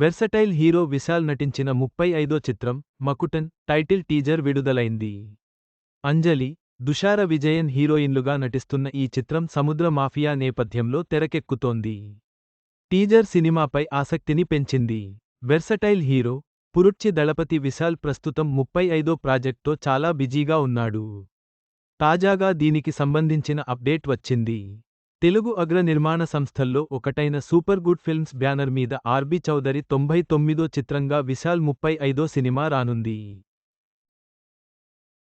Versatile hero Vishal నటించిన ముప్పై ఐదో చిత్రం మకుటన్ టైటిల్ టీజర్ విడుదలైంది. అంజలి దుషార విజయన్ హీరోయిన్లుగా నటిస్తున్న ఈ చిత్రం సముద్ర మాఫియా నేపథ్యంలో తెరకెక్కుతోంది. టీజర్ సినిమాపై ఆసక్తిని పెంచింది. వెర్సటైల్ హీరో పురుడ్చి దళపతి విశాల్ ప్రస్తుతం ముప్పై ఐదో ప్రాజెక్ట్తో చాలా బిజీగా ఉన్నాడు. తాజాగా దీనికి సంబంధించిన అప్డేట్ వచ్చింది. తెలుగు అగ్ర నిర్మాణ సంస్థల్లో ఒకటైన సూపర్ గుడ్ ఫిల్మ్స్ బ్యానర్ మీద ఆర్బి చౌదరి తొంభై తొమ్మిదో చిత్రంగా విశాల్ ముప్పై ఐదో సినిమా రానుంది.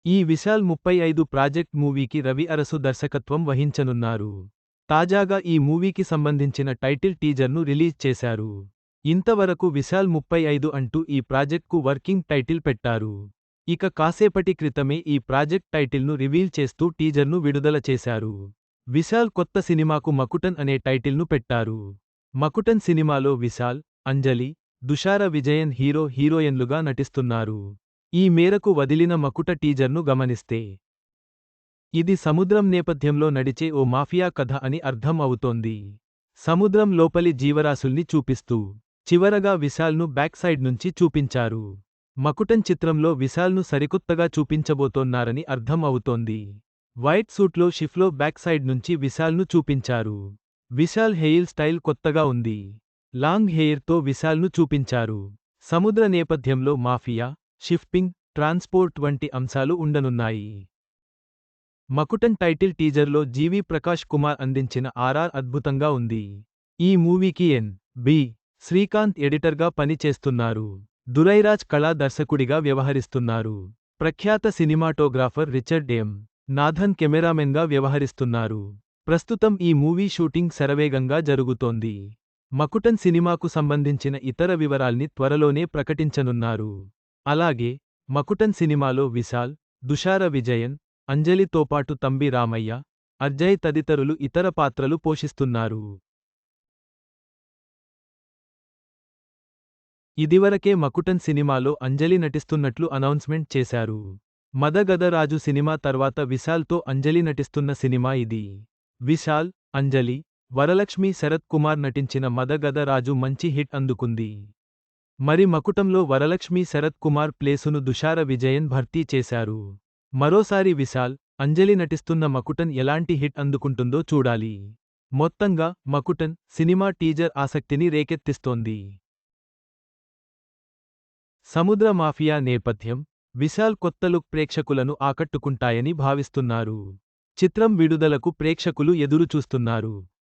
ఈ విశాల్ ముప్పై ఐదు ప్రాజెక్ట్ మూవీకి రవి అరసు దర్శకత్వం వహించనున్నారు. తాజాగా ఈ మూవీకి సంబంధించిన టైటిల్ టీజర్ను రిలీజ్ చేశారు. ఇంతవరకు విశాల్ ముప్పై ఐదు అంటూ ఈ ప్రాజెక్ట్కు వర్కింగ్ టైటిల్ పెట్టారు. ఇక కాసేపటి క్రితమే ఈ ప్రాజెక్ట్ టైటిల్ను రివీల్ చేస్తూ టీజర్ను విడుదల చేశారు. విశాల్ కొత్త సినిమాకు మకుటన్ అనే టైటిల్ను పెట్టారు. మకుటన్ సినిమాలో విశాల్ అంజలి దుషార విజయన్ హీరో హీరోయిన్లుగా నటిస్తున్నారు. ఈ మేరకు వదిలిన మకుట టీజర్ను గమనిస్తే ఇది సముద్రం నేపథ్యంలో నడిచే ఓ మాఫియా కథ అని అర్థం అవుతోంది. సముద్రం లోపలి జీవరాశుల్ని చూపిస్తూ చివరగా విశాల్ను బ్యాక్ సైడ్ నుంచి చూపించారు. మకుటన్ చిత్రంలో విశాల్ను సరికొత్తగా చూపించబోతోన్నారని అర్థం అవుతోంది. వైట్ సూట్లో షిఫ్లో బ్యాక్ సైడ్ నుంచి విశాల్ను చూపించారు. విశాల్ హెయిల్ స్టైల్ కొత్తగా ఉంది. లాంగ్ హెయిర్తో విశాల్ను చూపించారు. సముద్ర నేపథ్యంలో మాఫియా షిఫ్టింగ్ ట్రాన్స్పోర్ట్ వంటి అంశాలు ఉండనున్నాయి. మకుటన్ టైటిల్ టీజర్లో జీవి ప్రకాష్ కుమార్ అందించిన ఆర్ఆర్ అద్భుతంగా ఉంది. ఈ మూవీకి ఎన్. బి. శ్రీకాంత్ ఎడిటర్గా పనిచేస్తున్నారు. దురైరాజ్ కళా దర్శకుడిగా వ్యవహరిస్తున్నారు. ప్రఖ్యాత సినిమాటోగ్రాఫర్ రిచర్డ్ ఎం. నాథన్ కెమెరామెన్గా వ్యవహరిస్తున్నారు. ప్రస్తుతం ఈ మూవీ షూటింగ్ శరవేగంగా జరుగుతోంది. మకుటన్ సినిమాకు సంబంధించిన ఇతర వివరాల్ని త్వరలోనే ప్రకటించనున్నారు. అలాగే మకుటన్ సినిమాలో విశాల్ దుషార విజయన్ అంజలితో పాటు తంబి రామయ్య అర్జయ్ తదితరులు ఇతర పాత్రలు పోషిస్తున్నారు. ఇదివరకే మకుటన్ సినిమాలో అంజలి నటిస్తున్నట్లు అనౌన్స్మెంట్ చేశారు. మదగదరాజు సినిమా తర్వాత విశాల్తో అంజలి నటిస్తున్న సినిమా ఇది. విశాల్ అంజలి వరలక్ష్మి శరత్ కుమార్ నటించిన మదగదరాజు మంచి హిట్ అందుకుంది. మరి మకుటంలో వరలక్ష్మి శరత్ కుమార్ ప్లేసును దుషార విజయన్ భర్తీ చేశారు. మరోసారి విశాల్ అంజలి నటిస్తున్న మకుటన్ ఎలాంటి హిట్ అందుకుంటుందో చూడాలి. మొత్తంగా మకుటన్ సినిమా టీజర్ ఆసక్తిని రేకెత్తిస్తోంది. సముద్ర మాఫియా నేపథ్యం విశాల్ కొత్త లుక్ ప్రేక్షకులను ఆకట్టుకుంటాయని భావిస్తున్నారు. చిత్రం విడుదలకు ప్రేక్షకులు ఎదురుచూస్తున్నారు.